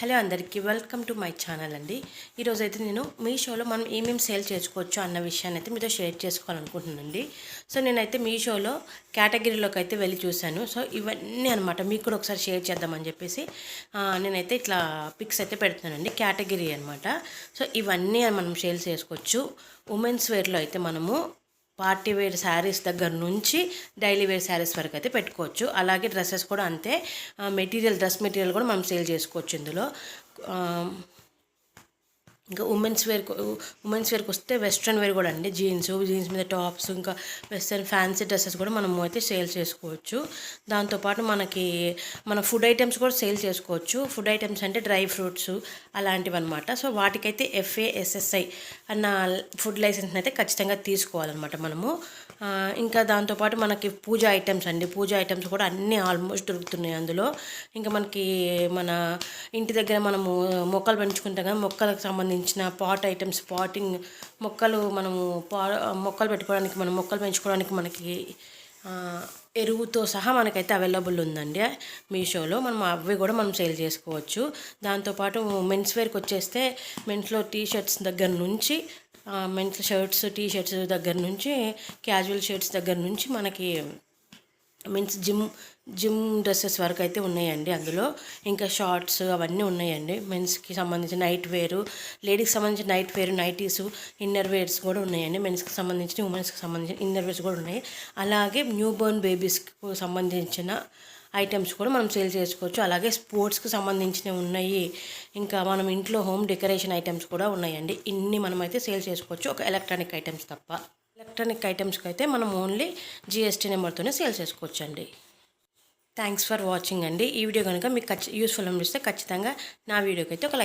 Hello అందరికీ welcome to my channel అండి. ఈరోజు అయితే నేను మీషోలో మనం ఏమేమి సేల్ చేసుకోవచ్చు అన్న విషయాన్ని అయితే మీతో షేర్ చేసుకోవాలనుకుంటున్నానండి. సో నేనైతే మీషోలో కేటగిరీలోకి అయితే వెళ్ళి చూశాను. సో ఇవన్నీ అనమాట మీకు కూడా ఒకసారి షేర్ చేద్దామని చెప్పేసి నేనైతే ఇట్లా పిక్స్ అయితే పెడుతున్నానండి. కేటగిరీ అనమాట సో ఇవన్నీ మనం సేల్ చేసుకోవచ్చు. ఉమెన్స్ వేర్లో అయితే మనము పార్టీ వేర్ శారీస్ దగ్గర నుంచి డైలీ వేర్ శారీస్ వరకు అయితే పెట్టుకోవచ్చు. అలాగే డ్రెస్సెస్ కూడా అంతే. మెటీరియల్ డ్రెస్ మెటీరియల్ కూడా మనం సేల్ చేసుకోవచ్చు ఇందులో. ఇంకా ఉమెన్స్ వేర్ ఉమెన్స్ వేర్కి వస్తే వెస్ట్రన్ వేర్ కూడా అండి. జీన్స్ జీన్స్ మీద టాప్స్ ఇంకా వెస్ట్రన్ ఫ్యాన్సీ డ్రెస్సెస్ కూడా మనం అయితే సేల్ చేసుకోవచ్చు. దాంతోపాటు మనకి మన ఫుడ్ ఐటమ్స్ కూడా సేల్ చేసుకోవచ్చు. ఫుడ్ ఐటమ్స్ అంటే డ్రై ఫ్రూట్స్ అలాంటివి అనమాట సో వాటికైతే ఎఫ్ఏఎస్ఎస్ఐ అన్న ఫుడ్ లైసెన్స్ అయితే ఖచ్చితంగా తీసుకోవాలన్నమాట మనము. ఇంకా దాంతోపాటు మనకి పూజ ఐటమ్స్ అండి. పూజ ఐటమ్స్ కూడా అన్నీ ఆల్మోస్ట్ దొరుకుతున్నాయి అందులో. ఇంకా మనకి మన ఇంటి దగ్గర మనము మొక్కలు పెంచుకుంటాం కదా మొక్కలకు సంబంధించిన పాట్ ఐటమ్స్ పాటింగ్ మొక్కలు మనము పా మొక్కలు పెట్టుకోవడానికి మనం మొక్కలు పెంచుకోవడానికి మనకి ఎరువుతో సహా మనకైతే అవైలబుల్ ఉందండి. మీషోలో మనం అవి కూడా మనం సేల్ చేసుకోవచ్చు. దాంతోపాటు మెన్స్ వేర్కి వచ్చేస్తే మెన్స్లో టీ షర్ట్స్ దగ్గర నుంచి మెన్స్ షర్ట్స్ టీ షర్ట్స్ దగ్గర నుంచి క్యాజువల్ షర్ట్స్ దగ్గర నుంచి మనకి మీన్స్ జిమ్ జిమ్ డ్రెస్సెస్ వరకు అయితే ఉన్నాయండి అందులో. ఇంకా షార్ట్స్ అవన్నీ ఉన్నాయండి. మెన్స్కి సంబంధించిన నైట్ వేరు లేడీస్కి సంబంధించిన నైట్ వేరు నైటీస్ ఇన్నర్ వేర్స్ కూడా ఉన్నాయండి. మెన్స్కి సంబంధించిన ఉమెన్స్కి సంబంధించిన ఇన్నర్ వేర్స్ కూడా ఉన్నాయి. అలాగే న్యూ బోర్న్ బేబీస్కి సంబంధించిన ఐటమ్స్ కూడా మనం సేల్ చేసుకోవచ్చు. అలాగే స్పోర్ట్స్కి సంబంధించినవి ఉన్నాయి. ఇంకా మనం ఇంట్లో హోమ్ డెకరేషన్ ఐటమ్స్ కూడా ఉన్నాయండి. ఇన్ని మనమైతే సేల్ చేసుకోవచ్చు. ఒక ఎలక్ట్రానిక్ ఐటమ్స్ తప్ప. ఎలక్ట్రానిక్ ఐటమ్స్కి అయితే మనం ఓన్లీ జిఎస్టీ నెంబర్తోనే సేల్ చేసుకోవచ్చు అండి థ్యాంక్స్ ఫర్ వాచింగ్ అండి. ఈ వీడియో కనుక మీకు ఖచ్చి యూస్ఫుల్ అనిపిస్తే ఖచ్చితంగా నా వీడియోకి అయితే ఒక